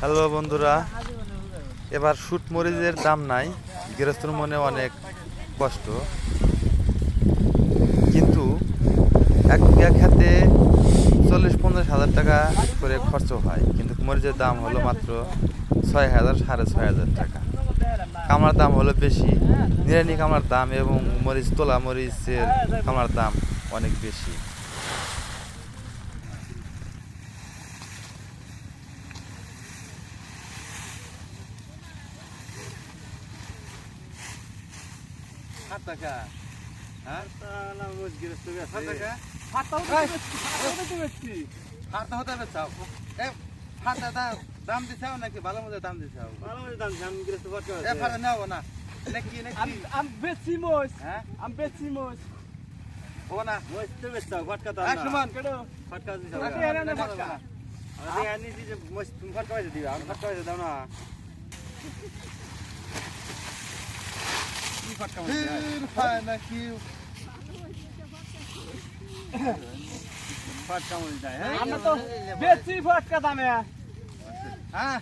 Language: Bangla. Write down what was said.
হ্যালো বন্ধুরা, এবার শুট মরিচের দাম নাই, গৃহস্থর মনে অনেক কষ্ট। কিন্তু এক বিঘা খেতে চল্লিশ পঞ্চাশ হাজার টাকা করে খরচ হয়, কিন্তু মরিচের দাম হলো মাত্র ছয় হাজার, সাড়ে ছয় হাজার টাকা। কামড়ার দাম হলো বেশি নিরানি কামড়ার দাম এবং মরিচ, তোলা মরিচের কামড়ার দাম অনেক বেশি। সাত টাকা হ্যাঁ সাত টাকা হারতে হতে হবে চাও এ ফাটা দাম দাম দিছাও নাকি ভালো মতো দাম দিছাও এ ফাটা নেও না নাকি নাকি হ্যাঁ ও না এক সমান আগে এনে নে ফটকা। কি ফাটকা মারছে নাকি ফাটকা মারছে যায় হ্যাঁ আমরা তো বেশি ফটকা দামে। হ্যাঁ?